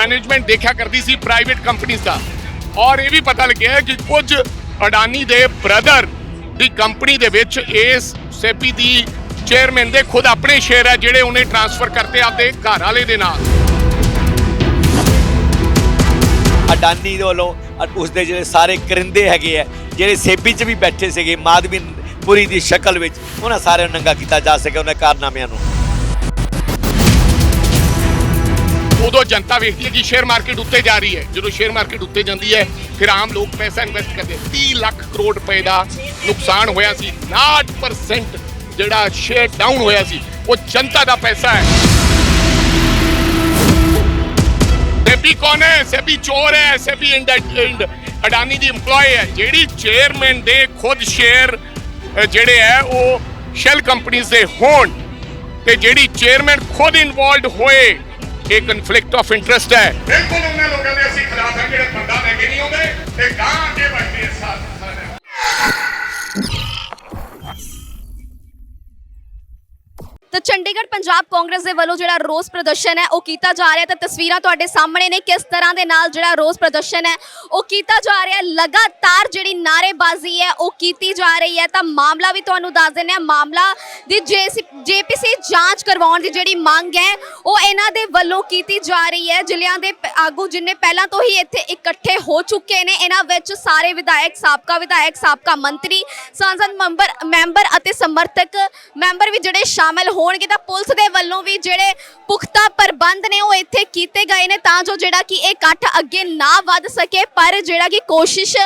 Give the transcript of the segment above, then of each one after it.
Management ਦੇਖਿਆ ਕਰਦੀ ਸੀ private ਕੰਪਨੀਆਂ ਦਾ। ਔਰ ਇਹ ਵੀ ਪਤਾ ਲੱਗਿਆ ਕਿ ਕੁਝ ਅਡਾਨੀ ਦੇ ਬ੍ਰਦਰ ਦੀ ਕੰਪਨੀ ਦੇ ਵਿੱਚ ਇਸ ਸੈਪੀ ਦੀ ਚੇਅਰਮੈਨ ਦੇ ਖੁਦ ਆਪਣੇ ਸ਼ੇਅਰ ਹੈ, ਜਿਹੜੇ ਉਹਨੇ ਟ੍ਰਾਂਸਫਰ ਕਰਤੇ ਆਪਦੇ ਘਰ ਵਾਲੇ ਦੇ ਨਾਲ। ਅਡਾਨੀ ਦੇ ਵੱਲੋਂ ਅ- ਉਸਦੇ ਜਿਹੜੇ ਸਾਰੇ ਕਰਿੰਦੇ ਹੈਗੇ ਆ, ਜਿਹੜੇ ਸੇਬੀ 'ਚ ਵੀ ਬੈਠੇ ਸੀਗੇ, ਮਾਧਵੀ ਪੁਰੀ ਦੀ ਸ਼ਕਲ ਵਿੱਚ, ਉਹਨਾਂ ਸਾਰਿਆਂ ਨੂੰ ਨੰਗਾ ਕੀਤਾ ਜਾ ਸਕੇ ਉਹਨਾਂ ਕਾਰਨਾਮਿਆਂ ਨੂੰ। ਉਦੋਂ ਜਨਤਾ ਵੇਖਦੀ ਹੈ ਕਿ ਸ਼ੇਅਰ ਮਾਰਕੀਟ ਉੱਤੇ ਜਾ ਰਹੀ ਹੈ। ਜਦੋਂ ਸ਼ੇਅਰ ਮਾਰਕੀਟ ਉੱਤੇ ਜਾਂਦੀ ਹੈ, ਫਿਰ ਆਮ ਲੋਕ ਪੈਸਾ ਇਨਵੈਸਟ ਕਰਦੇ 30 ਲੱਖ ਕਰੋੜ ਰੁਪਏ ਦਾ ਨੁਕਸਾਨ ਹੋਇਆ ਸੀ। 60% ਜਿਹੜਾ ਸ਼ੇਅਰ ਡਾਊਨ ਹੋਇਆ ਸੀ, ਉਹ ਜਨਤਾ ਦਾ ਪੈਸਾ ਹੈ। ਸੈਬੀ ਕੌਣ ਹੈ? ਸੈਬੀ ਚੋਰ ਹੈ। ਸੈਬੀ ਇੰਡ ਅਡਾਨੀ ਦੀ EMPLOYE ਹੈ। ਜਿਹੜੀ ਚੇਅਰਮੈਨ ਦੇ ਖੁਦ ਸ਼ੇਅਰ ਜਿਹੜੇ ਹੈ, ਉਹ ਸ਼ੈਲ ਕੰਪਨੀਆਂ ਦੇ ਹੋਣ ਤੇ ਜਿਹੜੀ ਚੇਅਰਮੈਨ ਖੁਦ ਇਨਵੋਲਡ ਹੋਏ ਇਹ ਕਨਫਲਿਕਟ ਆਫ ਇੰਟਰਸਟ ਹੈ। ਬਿਲਕੁਲ ਉਹਨਾਂ ਲੋਕਾਂ ਦੇ ਅਸੀਂ ਖਿਲਾਫ ਹਾਂ ਜਿਹੜੇ ਬੰਦਾ ਲੈ ਕੇ ਨਹੀਂ ਆਉਂਦੇ, ਤੇ ਗਾਂ ਪੰਜਾਬ ਕਾਂਗਰਸ ਦੇ ਵੱਲੋਂ ਜਿਹੜਾ ਰੋਸ ਪ੍ਰਦਰਸ਼ਨ ਹੈ, ਉਹ ਕੀਤਾ ਜਾ ਰਿਹਾ ਤਾਂ ਤਸਵੀਰਾਂ ਤੁਹਾਡੇ ਸਾਹਮਣੇ ਨੇ, ਕਿਸ ਤਰ੍ਹਾਂ ਦੇ ਨਾਲ ਜਿਹੜਾ ਰੋਸ ਪ੍ਰਦਰਸ਼ਨ ਹੈ, ਉਹ ਕੀਤਾ ਜਾ ਰਿਹਾ ਲਗਾਤਾਰ ਜਿਹੜੀ ਨਾਰੇਬਾਜ਼ੀ ਹੈ, ਉਹ ਕੀਤੀ ਜਾ ਰਹੀ ਹੈ। ਤਾਂ ਮਾਮਲਾ ਵੀ ਤੁਹਾਨੂੰ ਦੱਸ ਦਿੰਦੇ ਆ ਮਾਮਲਾ ਦੀ ਜੇਪੀਸੀ ਜਾਂਚ ਕਰਵਾਉਣ ਦੀ ਜਿਹੜੀ ਮੰਗ ਹੈ, ਉਹ ਇਹਨਾਂ ਦੇ ਵੱਲੋਂ ਕੀਤੀ ਜਾ ਰਹੀ ਹੈ। ਜ਼ਿਲ੍ਹਿਆਂ ਦੇ ਆਗੂ ਜਿੰਨੇ ਪਹਿਲਾਂ ਤੋਂ ਹੀ ਇੱਥੇ ਇਕੱਠੇ ਹੋ ਚੁੱਕੇ ਨੇ, ਇਹਨਾਂ ਵਿੱਚ ਸਾਰੇ ਵਿਧਾਇਕ, ਸਾਬਕਾ ਵਿਧਾਇਕ, ਸਾਬਕਾ ਮੰਤਰੀ, ਸੰਸਦ ਮੈਂਬਰ ਮੈਂਬਰ ਅਤੇ ਸਮਰਥਕ ਮੈਂਬਰ ਵੀ ਜਿਹੜੇ ਸ਼ਾਮਲ ਹੋਣਗੇ। ਤਾਂ ਪੁਲਿਸ ਦੇ ਵੱਲੋਂ ਵੀ ਜਿਹੜੇ ਪੁਖਤਾ ਪ੍ਰਬੰਧ ਨੇ ਉਹ ਇੱਥੇ ਕੀਤੇ ਗਏ ਨੇ ਤਾਂ ਜੋ ਜਿਹੜਾ ਕਿ ਇਹ ਇਕੱਠ ਅੱਗੇ ਨਾ ਵੱਧ ਸਕੇ ਪਰ ਜਿਹੜਾ ਕਿ ਕੋਸ਼ਿਸ਼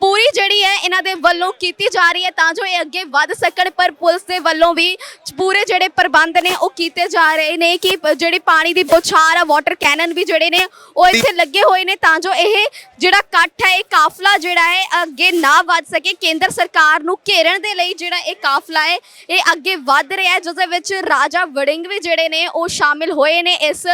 ਪੂਰੀ ਜਿਹੜੀ ਹੈ ਇਹਨਾਂ ਦੇ ਵੱਲੋਂ ਕੀਤੀ ਜਾ ਰਹੀ ਹੈ ਤਾਂ ਜੋ ਇਹ ਅੱਗੇ ਵੱਧ ਸਕਣ ਪਰ ਪੁਲਿਸ ਦੇ ਵੱਲੋਂ ਵੀ ਪੂਰੇ ਜਿਹੜੇ ਪ੍ਰਬੰਧ ਨੇ ਉਹ ਕੀਤੇ ਜਾ ਰਹੇ ਨੇ ਕਿ ਜਿਹੜੀ ਪਾਣੀ ਦੀ ਬੁਛਾਰ ਆ ਵਾਟਰ ਕੈਨਨ ਵੀ ਜਿਹੜੇ ਨੇ ਉਹ ਇੱਥੇ ਲੱਗੇ ਹੋਏ ਨੇ ਤਾਂ ਜੋ ਇਹ ਜਿਹੜਾ ਇਕੱਠ ਹੈ ਇਹ ਕਾਫਲਾ ਜਿਹੜਾ ਹੈ ਅੱਗੇ ਨਾ ਵੱਧ ਸਕੇ। ਕੇਂਦਰ ਸਰਕਾਰ ਨੂੰ ਘੇਰਨ ਦੇ ਲਈ ਜਿਹੜਾ ਇਹ ਕਾਫਲਾ ਹੈ ਇਹ ਅੱਗੇ ਵੱਧ ਰਿਹਾ ਹੈ ਜਿਸ ਦੇ ਵਿੱਚ ਰਾਜਾ ਵੜਿੰਗ ਵੀ ਜਿਹੜੇ ਨੇ ਉਹ ਸ਼ਾਮਿਲ ਹੋਏ ਨੇ ਇਸ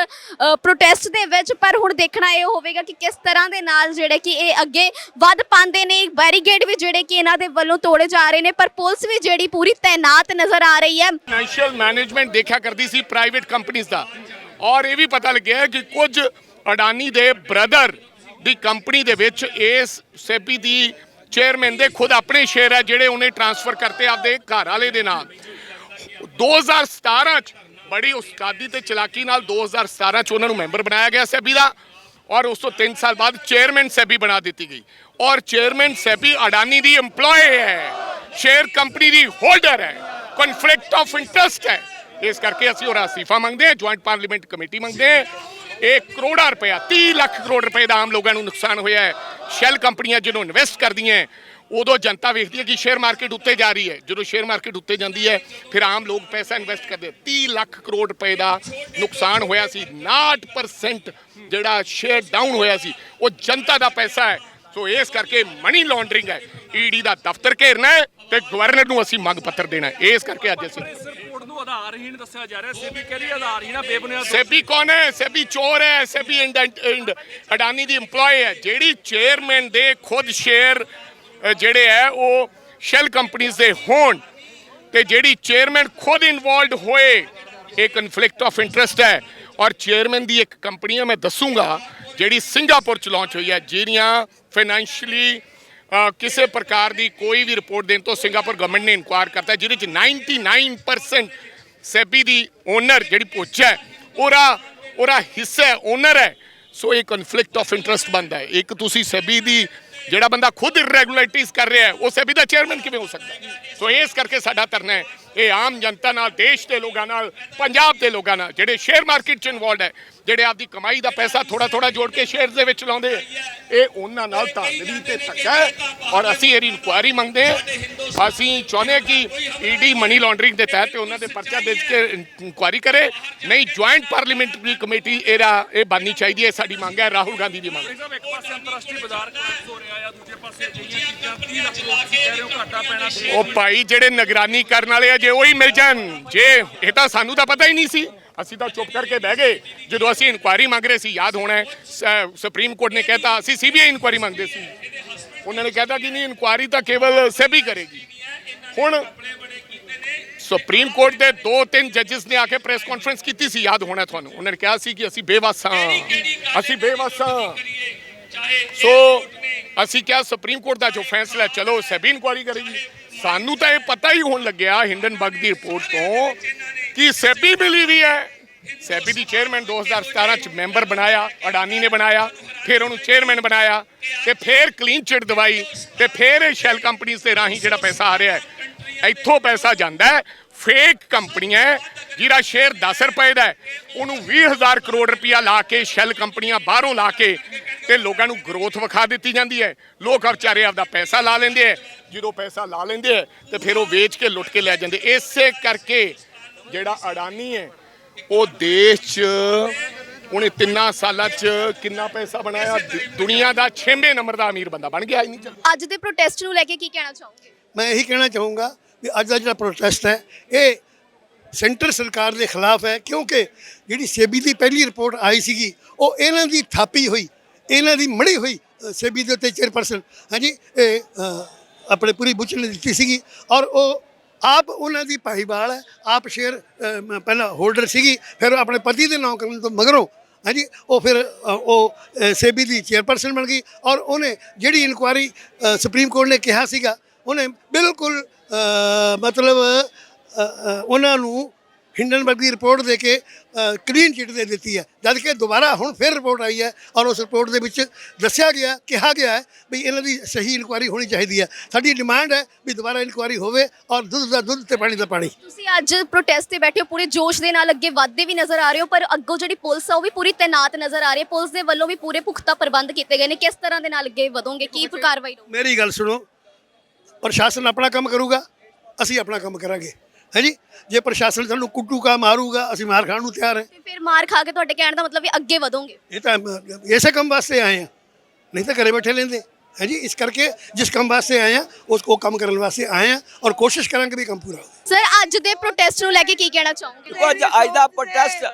ਪ੍ਰੋਟੈਸਟ ਦੇ ਵਿੱਚ। ਪਰ ਹੁਣ ਦੇਖਣਾ ਇਹ ਹੋਵੇਗਾ ਕਿ ਕਿਸ ਤਰ੍ਹਾਂ ਦੇ ਨਾਲ ਜਿਹੜੇ ਕਿ ਇਹ ਅੱਗੇ ਵੱਧ ਪਾਉਂਦੇ ਨੇ। ਬੈਰੀਗੇਡ ਵੀ ਜਿਹੜੇ ਕਿ ਇਹਨਾਂ ਦੇ ਵੱਲੋਂ ਤੋੜੇ ਜਾ ਰਹੇ ਨੇ। ਪਰ ਪੁਲਿਸ ਵੀ ਜਿਹੜੀ ਪੂਰੀ ਤਾਇਨਾਤ ਨਜ਼ਰ ਆ ਰਹੀ ਹੈ। ਫਾਈਨੈਂਸ਼ੀਅਲ ਮੈਨੇਜਮੈਂਟ ਦੇਖਿਆ ਕਰਦੀ ਸੀ ਪ੍ਰਾਈਵੇਟ ਕੰਪਨੀਆਂ ਦਾ। ਔਰ ਇਹ ਵੀ ਪਤਾ ਲੱਗਿਆ ਕਿ ਕੁਝ ਅਡਾਨੀ ਦੇ ਬ੍ਰਦਰ ਦੀ ਕੰਪਨੀ ਦੇ ਵਿੱਚ ਇਸ ਸੈਬੀ ਦੀ ਚੇਅਰਮੈਨ ਦੇ ਖੁਦ ਆਪਣੇ ਸ਼ੇਅਰ ਹੈ, ਜਿਹੜੇ ਉਹਨੇ ਟ੍ਰਾਂਸਫਰ ਕਰਤੇ ਆਪਦੇ ਘਰ ਵਾਲੇ ਦੇ ਨਾਲ। 2017 ਚ ਬੜੀ ਉਸਤਾਦੀ ਤੇ ਚਲਾਕੀ ਨਾਲ 2017 ਚ ਉਹਨਾਂ ਨੂੰ ਮੈਂਬਰ ਬਣਾਇਆ ਗਿਆ ਸੈਬੀ ਦਾ ਔਰ ਉਸ ਤੋਂ 3 ਸਾਲ ਬਾਅਦ ਚੇਅਰਮੈਨ ਸੈਬੀ ਬਣਾ ਦਿੱਤੀ ਗਈ। ਔਰ ਚੇਅਰਮੈਨ ਸੈਬੀ ਅਡਾਨੀ ਦੀ EMPLOYE ਹੈ ਸ਼ੇਅਰ ਕੰਪਨੀ ਦੀ ਹੋਲਡਰ ਹੈ ਕਨਫਲਿਕਟ ਆਫ ਇੰਟਰਸਟ ਹੈ। ਇਸ ਕਰਕੇ ਅਸੀਂ ਉਹਦਾ ਅਸਤੀਫਾ ਮੰਗਦੇ ਹਾਂ ਜੁਆਇੰਟ ਪਾਰਲੀਮੈਂਟ ਕਮੇਟੀ ਮੰਗਦੇ ਹਾਂ। ਇਹ ਕਰੋੜਾਂ ਰੁਪਇਆ 30 ਲੱਖ ਕਰੋੜ ਰੁਪਏ ਦਾ ਆਮ ਲੋਕਾਂ ਨੂੰ ਨੁਕਸਾਨ ਹੋਇਆ ਹੈ ਸ਼ੈਲ ਕੰਪਨੀਆਂ ਜਦੋਂ ਇਨਵੈਸਟ ਕਰਦੀਆਂ ਉਦੋਂ ਜਨਤਾ ਵੇਖਦੀ ਹੈ ਕਿ ਸ਼ੇਅਰ ਮਾਰਕੀਟ ਉੱਤੇ ਜਾ ਰਹੀ ਹੈ ਜਦੋਂ ਸ਼ੇਅਰ ਮਾਰਕੀਟ ਉੱਤੇ ਜਾਂਦੀ ਹੈ ਫਿਰ ਆਮ ਲੋਕ ਪੈਸਾ ਇਨਵੈਸਟ ਕਰਦੇ 30 ਲੱਖ ਕਰੋੜ ਰੁਪਏ ਦਾ ਨੁਕਸਾਨ ਹੋਇਆ ਸੀ 59% ਜਿਹੜਾ ਸ਼ੇਅਰ ਡਾਊਨ ਹੋਇਆ ਸੀ ਉਹ ਜਨਤਾ ਦਾ ਪੈਸਾ ਹੈ ਸੋ ਇਸ ਕਰਕੇ ਮਨੀ ਲਾਂਡਰਿੰਗ ਹੈ ਈਡੀ ਦਾ ਦਫ਼ਤਰ ਘੇਰਨਾ ਹੈ ਤੇ ਗਵਰਨਰ ਨੂੰ ਅਸੀਂ ਮੰਗ ਪੱਤਰ ਦੇਣਾ ਹੈ। ਇਸ ਕਰਕੇ ਅੱਜ ਅਸੀਂ ਇਸ ਰਿਪੋਰਟ ਨੂੰ ਆਧਾਰਹੀਣ ਦੱਸਿਆ ਜਾ ਰਿਹਾ ਸੇਬੀ ਕਹਿੰਦੀ ਆਧਾਰਹੀਣ ਆ? ਬੇਬੁਨਿਆਦ ਸੈਬੀ ਕੌਣ ਹੈ? ਸੈਬੀ ਚੋਰ ਹੈ ਸੈਬੀ ਇੰਡ ਇੰਡ ਅਡਾਨੀ ਦੀ EMPLOYE ਹੈ। ਜਿਹੜੀ ਚੇਅਰਮੈਨ ਦੇ ਖੁਦ ਸ਼ੇਅਰ ਅ, ਜਿਹੜੇ ਹੈ ਉਹ ਸ਼ੈਲ ਕੰਪਨੀਆਂ ਦੇ ਹੋਣ। ਤੇ ਜਿਹੜੀ ਚੇਅਰਮੈਨ ਖੁਦ ਇਨਵੋਲਡ ਹੋਏ ਇਹ ਕਨਫਲਿਕਟ ਆਫ ਇੰਟਰਸਟ ਹੈ। ਔਰ ਚੇਅਰਮੈਨ ਦੀ ਇੱਕ ਕੰਪਨੀ ਹੈ ਮੈਂ ਦੱਸੂਗਾ ਜਿਹੜੀ ਸਿੰਗਾਪੁਰ ਚ ਲਾਂਚ ਹੋਈ ਹੈ ਜਿਹੜੀਆਂ ਫਾਈਨੈਂਸ਼ੀਅਲੀ ਕਿਸੇ ਪ੍ਰਕਾਰ ਦੀ ਕੋਈ ਵੀ ਰਿਪੋਰਟ ਦੇਣ ਤੋਂ ਸਿੰਗਾਪੁਰ ਗਵਰਨਮੈਂਟ ਨੇ ਇਨਕੁਆਇਰ ਕਰਤਾ ਜਿਹਦੇ ਚ 99% ਸੈਬੀ ਦੀ ਓਨਰ ਜਿਹੜੀ ਪੁੱਛ ਹੈ, ਉਹਦਾ ਉਹਦਾ ਹਿੱਸਾ ਓਨਰ ਹੈ। ਸੋ ਇਹ ਕਨਫਲਿਕਟ ਆਫ ਇੰਟਰਸਟ ਬਣਦਾ ਹੈ। ਇੱਕ ਤੁਸੀਂ ਸੈਬੀ ਦੀ, ਜਿਹੜਾ ਬੰਦਾ ਖੁਦ ਇਰੈਗੂਲਰਿਟੀਜ਼ ਕਰ ਰਿਹਾ ਹੈ, ਉਹ ਸੈਬੀ ਦਾ ਚੇਅਰਮੈਨ ਕਿਵੇਂ ਹੋ ਸਕਦਾ ਸੋ ਇਸ ਕਰਕੇ ਸਾਡਾ ਧਰਨਾ ਹੈ, ਇਹ ਆਮ ਜਨਤਾ ਨਾਲ, ਦੇਸ਼ ਦੇ ਲੋਕਾਂ ਨਾਲ, ਪੰਜਾਬ ਦੇ ਲੋਕਾਂ ਨਾਲ, ਜਿਹੜੇ ਸ਼ੇਅਰ ਮਾਰਕੀਟ 'ਚ ਇਨਵੋਲਡ ਹੈ ਜਿਹੜੇ ਆਪਦੀ ਕਮਾਈ ਦਾ ਪੈਸਾ ਥੋੜਾ ਥੋੜਾ ਜੋੜ ਕੇ ਸ਼ੇਅਰਸ ਦੇ ਵਿੱਚ ਲਾਉਂਦੇ ਆ, ਇਹ ਉਹਨਾਂ ਨਾਲ ਧਾਂਦਲੀ ਤੇ ਧੱਕਾ ਔਰ ਅਸੀਂ ਇਹਦੀ ਇਨਕੁਆਇਰੀ ਮੰਗਦੇ ਹਾਂ। ਅਸੀਂ ਚਾਹੁੰਦੇ ਕਿ ਈਡੀ ਮਨੀ ਲਾਂਡਰਿੰਗ ਦੇ ਤਹਿਤ ਉਹਨਾਂ ਦੇ ਪਰਚਾ ਦੇ ਕੇ ਇਨਕੁਆਇਰੀ ਕਰੇ। ਨਹੀਂ ਜੁਆਇੰਟ ਪਾਰਲੀਮੈਂਟਰੀ ਕਮੇਟੀ ਇਹਦਾ ਇਹ ਬਣਨੀ ਚਾਹੀਦੀ ਹੈ ਸਾਡੀ ਮੰਗ ਹੈ ਰਾਹੁਲ ਗਾਂਧੀ ਦੀ ਮੰਗ ਹੈ। ਸਾਹਿਬ ਇੱਕ ਪਾਸੇ ਅੰਤਰਰਾਸ਼ਟਰੀ ਬਾਜ਼ਾਰ ਕ੍ਰੈਸ਼ ਹੋ ਰਿਹਾ ਆ ਦੂਜੇ ਪਾਸੇ ਅਜਿਹੀਆਂ ਚੀਜ਼ਾਂ 30 ਲੱਖ ਲੋਕ ਤੁਸੀਂ ਕਹਿ ਰਹੇ ਹੋ ਘਾਟਾ ਪੈਣਾ ਸੀ ਉਹ ਭਾਈ ਜਿਹੜੇ ਨਿਗਰਾਨੀ ਕਰਨ ਵਾਲੇ ਆ ਜੇ ਉਹੀ ਮਿਲ ਜਾਣ ਜੇ ਇਹ ਤਾਂ ਸਾਨੂੰ ਤਾਂ ਪਤਾ ਹੀ ਨਹੀਂ ਸੀ। ਅਸੀਂ ਤਾਂ ਚੁੱਪ ਕਰਕੇ ਬਹਿ ਗਏ। ਜਦੋਂ ਅਸੀਂ ਇਨਕੁਆਇਰੀ ਮੰਗ ਰਹੇ ਸੀ, ਯਾਦ ਹੋਣਾ ਸੁਪਰੀਮ ਕੋਰਟ ਨੇ ਕਹਿਤਾ, ਅਸੀਂ ਸੀਬੀਆਈ ਇਨਕੁਆਇਰੀ ਮੰਗਦੇ ਸੀ। ਉਹਨਾਂ ਨੇ ਕਹਿਤਾ ਕਿ ਨਹੀਂ, ਇਨਕੁਆਇਰੀ ਤਾਂ ਕੇਵਲ ਸੈਬੀ ਕਰੇਗੀ। ਹੁਣ ਸੁਪਰੀਮ ਕੋਰਟ ਦੇ ਦੋ ਤਿੰਨ ਜੱਜਸ ਨੇ ਆ ਕੇ ਪ੍ਰੈਸ ਕਾਨਫਰੰਸ ਕੀਤੀ ਸੀ, ਯਾਦ ਹੋਣਾ ਤੁਹਾਨੂੰ। ਉਹਨਾਂ ਨੇ ਕਿਹਾ ਸੀ ਕਿ ਅਸੀਂ ਬੇਵਸ ਹਾਂ। ਅਸੀਂ ਬੇਵਸ ਹਾਂ। ਸੋ ਅਸੀਂ ਕਿਹਾ, ਸੁਪਰੀਮ ਕੋਰਟ ਦਾ ਜੋ ਫੈਸਲਾ ਚਲੋ, ਸੈਬੀ ਇਨਕੁਆਇਰੀ ਕਰੇਗੀ। ਸਾਨੂੰ ਤਾਂ ਇਹ ਪਤਾ ਹੀ ਹੋਣ ਲੱਗਿਆ, ਹਿੰਡਨਬਰਗ ਦੀ ਰਿਪੋਰਟ ਤੋਂ ਕਿ ਸੈਬੀ ਮਿਲੀ ਵੀ ਹੈ? ਸੈਬੀ ਦੀ ਚੇਅਰਮੈਨ 2017 ਚ ਮੈਂਬਰ ਬਣਾਇਆ ਅਡਾਨੀ ਨੇ ਬਣਾਇਆ ਫਿਰ ਉਹਨੂੰ ਚੇਅਰਮੈਨ ਬਣਾਇਆ ਤੇ ਫਿਰ ਕਲੀਨ ਚਿਟ ਦਵਾਈ ਤੇ ਫਿਰ ਇਹ ਸ਼ੈਲ ਕੰਪਨੀਆਂ ਦੇ ਰਾਹੀਂ ਜਿਹੜਾ ਪੈਸਾ ਆ ਰਿਹਾ ਹੈ ਇੱਥੋਂ ਪੈਸਾ ਜਾਂਦਾ ਹੈ ਫੇਕ ਕੰਪਨੀਆਂ ਜਿਹੜਾ ਸ਼ੇਅਰ 10 ਰੁਪਏ ਦਾ ਹੈ, ਉਹਨੂੰ 20000 ਕਰੋੜ ਰੁਪਇਆ ਲਾ ਕੇ ਸ਼ੈਲ ਕੰਪਨੀਆਂ ਬਾਹਰੋਂ ਲਾ ਕੇ ਤੇ ਲੋਕਾਂ ਨੂੰ ਗਰੋਥ ਵਿਖਾ ਦਿੱਤੀ ਜਾਂਦੀ ਹੈ। ਲੋਕ ਵਿਚਾਰੇ ਆਪਦਾ ਪੈਸਾ ਲਾ ਲੈਂਦੇ ਹੈ ਜਦੋਂ ਪੈਸਾ ਲਾ ਲੈਂਦੇ ਹੈ ਤੇ ਫਿਰ ਉਹ ਵੇਚ ਕੇ ਲੁੱਟ ਕੇ ਲੈ ਜਾਂਦੇ ਇਸੇ ਕਰਕੇ ਜਿਹੜਾ ਅਡਾਨੀ ਹੈ ਉਹ ਦੇਸ਼ 'ਚ ਉਹਨੇ ਤਿੰਨਾਂ ਸਾਲਾਂ 'ਚ ਕਿੰਨਾ ਪੈਸਾ ਬਣਾਇਆ? ਦੁਨੀਆ ਦਾ 6ਵੇਂ ਨੰਬਰ ਦਾ ਅਮੀਰ ਬੰਦਾ ਬਣ ਗਿਆ ਹੀ ਨਹੀਂ ਚੱਲ ਅੱਜ ਦੇ ਪ੍ਰੋਟੈਸਟ ਨੂੰ ਲੈ ਕੇ ਕੀ ਕਹਿਣਾ ਚਾਹੋਗੇ? ਮੈਂ ਇਹੀ ਕਹਿਣਾ ਚਾਹੂੰਗਾ ਵੀ ਅੱਜ ਦਾ ਜਿਹੜਾ ਪ੍ਰੋਟੈਸਟ ਹੈ ਇਹ ਸੈਂਟਰ ਸਰਕਾਰ ਦੇ ਖਿਲਾਫ ਹੈ ਕਿਉਂਕਿ ਜਿਹੜੀ ਸੇਬੀ ਦੀ ਪਹਿਲੀ ਰਿਪੋਰਟ ਆਈ ਸੀਗੀ ਉਹ ਇਹਨਾਂ ਦੀ ਥਾਪੀ ਹੋਈ ਇਹਨਾਂ ਦੀ ਮੜੀ ਹੋਈ ਸੇਬੀ ਦੇ ਉੱਤੇ ਚੇਅਰਪਰਸਨ ਹਾਂਜੀ ਇਹ ਅ, ਆਪਣੇ ਪੂਰੀ ਬੁੱਚ ਨੇ ਦਿੱਤੀ ਸੀਗੀ ਔਰ ਉਹ ਆਪ ਉਹਨਾਂ ਦੀ ਭਾਈਵਾਲ ਹੈ। ਆਪ ਸ਼ੇਅਰ ਪਹਿਲਾਂ ਹੋਲਡਰ ਸੀਗੀ, ਫਿਰ ਆਪਣੇ ਪਤੀ ਦੇ ਨਾਂ ਕਰਨ ਤੋਂ ਮਗਰੋਂ, ਹਾਂਜੀ, ਉਹ ਫਿਰ ਉਹ ਸੇਬੀ ਦੀ ਚੇਅਰਪਰਸਨ ਬਣ ਗਈ ਔਰ ਉਹਨੇ ਜਿਹੜੀ ਇਨਕੁਆਰੀ ਸੁਪਰੀਮ ਕੋਰਟ ਨੇ ਕਿਹਾ ਸੀਗਾ, ਉਹਨੇ ਬਿਲਕੁਲ ਮਤਲਬ ਉਹਨਾਂ ਨੂੰ ਹਿੰਡਨਬਰਗ ਦੀ ਰਿਪੋਰਟ ਦੇ ਕੇ ਕਲੀਨ ਚਿੱਟ ਦੇ ਦਿੱਤੀ ਹੈ। ਜਦ ਕਿ ਦੁਬਾਰਾ ਹੁਣ ਫਿਰ ਰਿਪੋਰਟ ਆਈ ਹੈ ਔਰ ਉਸ ਰਿਪੋਰਟ ਦੇ ਵਿੱਚ ਦੱਸਿਆ ਗਿਆ ਕਿਹਾ ਗਿਆ ਹੈ ਵੀ ਇਹਨਾਂ ਦੀ ਸਹੀ ਇਨਕੁਆਰੀ ਹੋਣੀ ਚਾਹੀਦੀ ਹੈ। ਸਾਡੀ ਡਿਮਾਂਡ ਹੈ ਵੀ ਦੁਬਾਰਾ ਇਨਕੁਆਰੀ ਹੋਵੇ ਔਰ ਦੁੱਧ ਦਾ ਦੁੱਧ ਤੇ ਪਾਣੀ ਦਾ ਪਾਣੀ। ਤੁਸੀਂ ਅੱਜ ਪ੍ਰੋਟੈਸਟ ਤੇ ਬੈਠੇ ਹੋ ਪੂਰੇ ਜੋਸ਼ ਦੇ ਨਾਲ ਅੱਗੇ ਵਧਦੇ ਵੀ ਨਜ਼ਰ ਆ ਰਹੇ ਹੋ ਪਰ ਅੱਗੋਂ ਜਿਹੜੀ ਪੁਲਿਸ ਆ ਉਹ ਵੀ ਪੂਰੀ ਤੈਨਾਤ ਨਜ਼ਰ ਆ ਰਹੀ ਹੈ। ਪੁਲਿਸ ਦੇ ਵੱਲੋਂ ਵੀ ਪੂਰੇ ਪੁਖਤਾ ਪ੍ਰਬੰਧ ਕੀਤੇ ਗਏ ਨੇ। ਕਿਸ ਤਰ੍ਹਾਂ ਦੇ ਨਾਲ ਅੱਗੇ ਵਧੋਗੇ? ਕੀ ਕਾਰਵਾਈ ਮੇਰੀ ਗੱਲ ਸੁਣੋ। ਪ੍ਰਸ਼ਾਸਨ ਆਪਣਾ ਕੰਮ ਕਰੂਗਾ ਅਸੀਂ ਆਪਣਾ ਕੰਮ ਕਰਾਂਗੇ। ਹਾਂਜੀ ਜੇ? ਪ੍ਰਸ਼ਾਸਨ ਸਾਨੂੰ ਕੁੱਟੂਗਾ ਮਾਰੂਗਾ ਅਸੀਂ ਮਾਰ ਖਾਣ ਨੂੰ ਤਿਆਰ ਹੈ। ਤੇ ਫਿਰ ਮਾਰ ਖਾ ਕੇ ਤੁਹਾਡੇ ਕਹਿਣ ਦਾ ਮਤਲਬ ਵੀ ਅੱਗੇ ਵਧੋਗੇ। ਇਹ ਤਾਂ ਇਸੇ ਕੰਮ ਵਾਸਤੇ ਆਏ ਆ ਨਹੀਂ ਤਾਂ ਘਰੇ ਬੈਠੇ ਲੈਂਦੇ ਹਾਂਜੀ ਇਸ ਕਰਕੇ ਜਿਸ ਕੰਮ ਵਾਸਤੇ ਆਏ ਆ ਉਸ ਕੋ ਕੰਮ ਕਰਨ ਵਾਸਤੇ ਆਏ ਆ ਔਰ ਕੋਸ਼ਿਸ਼ ਕਰਾਂਗੇ ਵੀ ਕੰਮ ਪੂਰਾ ਹੋਵੇ। ਸਰ ਅੱਜ ਦੇ ਪ੍ਰੋਟੈਸਟ ਨੂੰ ਲੈ ਕੇ ਕੀ ਕਹਿਣਾ ਚਾਹੋਗੇ? ਦੇਖੋ ਅੱਜ ਅੱਜ ਦਾ ਪ੍ਰੋਟੈਸਟ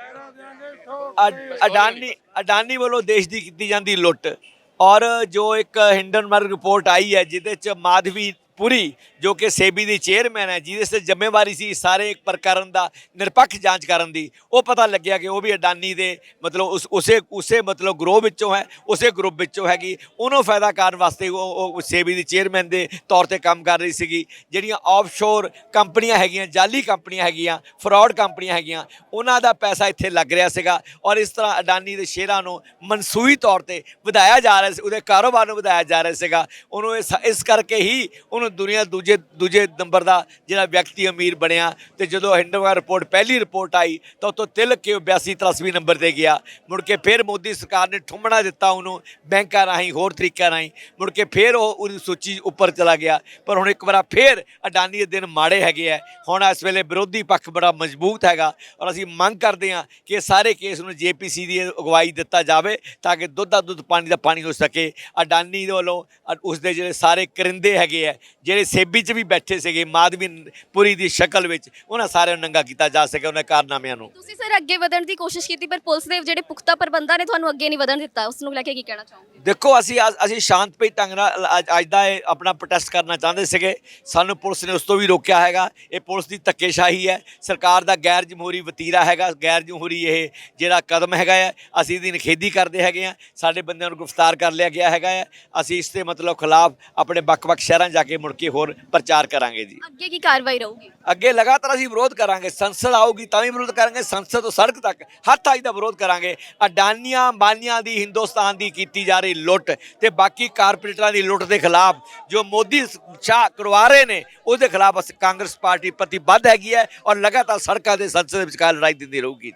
ਅਡਾਨੀ ਅਡਾਨੀ ਵੱਲੋਂ ਦੇਸ਼ ਦੀ ਕੀਤੀ ਜਾਂਦੀ ਲੁੱਟ। ਔਰ ਜੋ ਇੱਕ ਹਿੰਡਨਬਰਗ ਰਿਪੋਰਟ ਆਈ ਹੈ ਜਿਹਦੇ ਚ ਮਾਧਵੀ ਪੁਰੀ, ਜੋ ਕਿ ਸੇਬੀ ਦੀ ਚੇਅਰਮੈਨ ਹੈ, ਜਿਹਦੇ ਸੇ ਜ਼ਿੰਮੇਵਾਰੀ ਸੀ ਸਾਰੇ ਪ੍ਰਕਰਨ ਦਾ, ਨਿਰਪੱਖ ਜਾਂਚ ਕਰਨ ਦੀ, ਉਹ ਪਤਾ ਲੱਗਿਆ ਕਿ ਉਹ ਵੀ ਅਡਾਨੀ ਦੇ ਮਤਲਬ ਉਸ, ਉਸੇ ਉਸੇ ਮਤਲਬ ਗਰੋਹ ਵਿੱਚੋਂ ਹੈ, ਉਸੇ ਗਰੁੱਪ ਵਿੱਚੋਂ ਹੈਗੀ। ਉਹਨੂੰ ਫਾਇਦਾ ਕਰਨ ਵਾਸਤੇ ਉਹ ਉਹ ਸੇਬੀ ਦੀ ਚੇਅਰਮੈਨ ਦੇ ਤੌਰ ਤੇ ਕੰਮ ਕਰ ਰਹੀ ਸੀਗੀ। ਜਿਹੜੀਆਂ ਆਫਸ਼ੋਰ ਕੰਪਨੀਆਂ ਹੈਗੀਆਂ ਜਾਲੀ ਕੰਪਨੀਆਂ ਹੈਗੀਆਂ ਫਰਾਡ ਕੰਪਨੀਆਂ ਹੈਗੀਆਂ, ਉਹਨਾਂ ਦਾ ਪੈਸਾ ਇੱਥੇ ਲੱਗ ਰਿਹਾ ਸੀਗਾ। ਔਰ ਇਸ ਤਰ੍ਹਾਂ ਅਡਾਨੀ ਦੇ ਸ਼ੇਅਰਾਂ ਨੂੰ ਮਨਸੂਈ ਤੌਰ ਤੇ ਵਧਾਇਆ ਜਾ ਰਿਹਾ ਸੀ, ਉਹਦੇ ਕਾਰੋਬਾਰ ਨੂੰ ਵਧਾਇਆ ਜਾ ਰਿਹਾ ਸੀਗਾ। ਉਹਨੂੰ ਇਸ ਇਸ ਕਰਕੇ ਹੀ ਉਹਨੂੰ ਦੁਨੀਆ ਦੂਜੇ ਦੂਜੇ ਨੰਬਰ ਦਾ ਜਿਹੜਾ ਵਿਅਕਤੀ ਅਮੀਰ ਬਣਿਆ ਤੇ ਜਦੋਂ ਹਿੰਡਨਬਰਗ ਰਿਪੋਰਟ, ਪਹਿਲੀ ਰਿਪੋਰਟ ਆਈ, ਤਾਂ ਉਤੋਂ ਤਿਲਕ ਕੇ ਉਹ 82 83 ਨੰਬਰ ਤੇ ਗਿਆ। ਮੁੜ ਕੇ ਫਿਰ ਮੋਦੀ ਸਰਕਾਰ ਨੇ ਠੁੰਮਣਾ ਦਿੱਤਾ ਉਹਨੂੰ ਬੈਂਕਾਂ ਰਾਹੀਂ, ਹੋਰ ਤਰੀਕਿਆਂ ਰਾਹੀਂ। ਮੁੜ ਕੇ ਫਿਰ ਉਹ ਉਹਦੀ ਸੂਚੀ ਉੱਪਰ ਚਲਾ ਗਿਆ। ਪਰ ਹੁਣ ਇੱਕ ਵਾਰ ਫਿਰ ਅਡਾਨੀ ਦੇ ਦਿਨ ਮਾੜੇ ਹੈਗੇ ਆ। ਹੁਣ ਇਸ ਵੇਲੇ ਵਿਰੋਧੀ ਪੱਖ ਬੜਾ ਮਜ਼ਬੂਤ ਹੈਗਾ ਔਰ ਅਸੀਂ ਮੰਗ ਕਰਦੇ ਹਾਂ ਕਿ ਇਹ ਸਾਰੇ ਕੇਸ ਨੂੰ ਜੇਪੀਸੀ ਦੀ ਅਗਵਾਈ ਦਿੱਤਾ ਜਾਵੇ ਤਾਂ ਕਿ ਦੁੱਧ ਦਾ ਦੁੱਧ, ਪਾਣੀ ਦਾ ਪਾਣੀ ਹੋ ਸਕੇ। ਅਡਾਨੀ ਦੇ ਵੱਲੋਂ ਅ- ਉਸਦੇ ਜਿਹੜੇ ਸਾਰੇ ਕਰਿੰਦੇ ਹੈਗੇ ਆ ਜਿਹੜੇ ਸੇਬੀ 'ਚ ਵੀ ਬੈਠੇ ਸੀਗੇ ਮਾਧਵੀ ਪੁਰੀ ਦੀ ਸ਼ਕਲ ਵਿੱਚ ਉਹਨਾਂ ਸਾਰਿਆਂ ਨੂੰ ਨੰਗਾ ਕੀਤਾ ਜਾ ਸਕੇ ਉਹਨਾਂ ਕਾਰਨਾਮਿਆਂ ਨੂੰ। ਤੁਸੀਂ ਸਰ ਅੱਗੇ ਵਧਣ ਦੀ ਕੋਸ਼ਿਸ਼ ਕੀਤੀ ਪਰ ਪੁਲਿਸ ਦੇ ਜਿਹੜੇ ਪੁਖਤਾ ਪ੍ਰਬੰਧਾਂ ਨੇ ਤੁਹਾਨੂੰ ਅੱਗੇ ਨਹੀਂ ਵਧਣ ਦਿੱਤਾ ਉਸ ਨੂੰ ਲੈ ਕੇ ਕੀ ਕਹਿਣਾ ਚਾਹੋਗੇ? ਦੇਖੋ ਅਸੀਂ ਅਸੀਂ ਸ਼ਾਂਤਮਈ ਢੰਗ ਨਾਲ ਅੱਜ- ਅੱਜ ਦਾ ਇਹ ਆਪਣਾ ਪ੍ਰੋਟੈਸਟ ਕਰਨਾ ਚਾਹੁੰਦੇ ਸੀਗੇ। ਸਾਨੂੰ ਪੁਲਿਸ ਨੇ ਉਸ ਤੋਂ ਵੀ ਰੋਕਿਆ ਹੈਗਾ। ਇਹ ਪੁਲਿਸ ਦੀ ਧੱਕੇਸ਼ਾਹੀ ਹੈ। ਸਰਕਾਰ ਦਾ ਗੈਰ ਜਮਹੂਰੀ ਵਤੀਰਾ ਹੈਗਾ। ਗੈਰ ਜਮਹੂਰੀ ਇਹ ਜਿਹੜਾ ਕਦਮ ਹੈਗਾ ਹੈ ਅਸੀਂ ਇਹਦੀ ਨਿਖੇਧੀ ਕਰਦੇ ਹੈਗੇ ਆ। ਸਾਡੇ ਬੰਦਿਆਂ ਨੂੰ ਗ੍ਰਿਫਤਾਰ ਕਰ ਲਿਆ ਗਿਆ ਹੈਗਾ ਹੈ ਅਸੀਂ ਇਸ ਦੇ ਮਤਲਬ ਖਿਲਾਫ ਆਪਣੇ ਵੱਖ-ਵੱਖ ਸ਼ਹਿਰਾਂ ਜਾ ਕੇ ਮੁੜ ਕੇ ਹੋਰ ਪ੍ਰਚਾਰ ਕਰਾਂਗੇ ਜੀ। ਅੱਗੇ ਕੀ ਕਾਰਵਾਈ ਰਹੂਗੀ? ਅੱਗੇ ਲਗਾਤਾਰ ਅਸੀਂ ਵਿਰੋਧ ਕਰਾਂਗੇ ਸੰਸਦ ਆਊਗੀ ਤਾਂ ਵੀ ਵਿਰੋਧ ਕਰਾਂਗੇ ਸੰਸਦ ਤੋਂ ਸੜਕ ਤੱਕ ਹੱਥ ਅੱਜ ਦਾ ਵਿਰੋਧ ਕਰਾਂਗੇ। ਅਡਾਨੀਆਂ ਬਾਨੀਆਂ ਦੀ ਹਿੰਦੁਸਤਾਨ ਦੀ ਕੀਤੀ ਜਾ ਰਹੀ ਲੁੱਟ ਤੇ ਬਾਕੀ ਕਾਰਪੋਰੇਟਰਾਂ ਦੀ ਲੁੱਟ ਦੇ ਖਿਲਾਫ ਜੋ ਮੋਦੀ ਸ਼ਾਹ ਕਰਵਾ ਰਹੇ ਨੇ ਉਹਦੇ ਖਿਲਾਫ ਅਸੀਂ ਕਾਂਗਰਸ ਪਾਰਟੀ ਪ੍ਰਤੀਬੱਧ ਹੈਗੀ ਹੈ ਔਰ ਲਗਾਤਾਰ ਸੜਕਾਂ ਦੇ ਸੰਸਦ ਦੇ ਵਿਚਕਾਰ ਲੜਾਈ ਦਿੰਦੀ ਰਹੂਗੀ।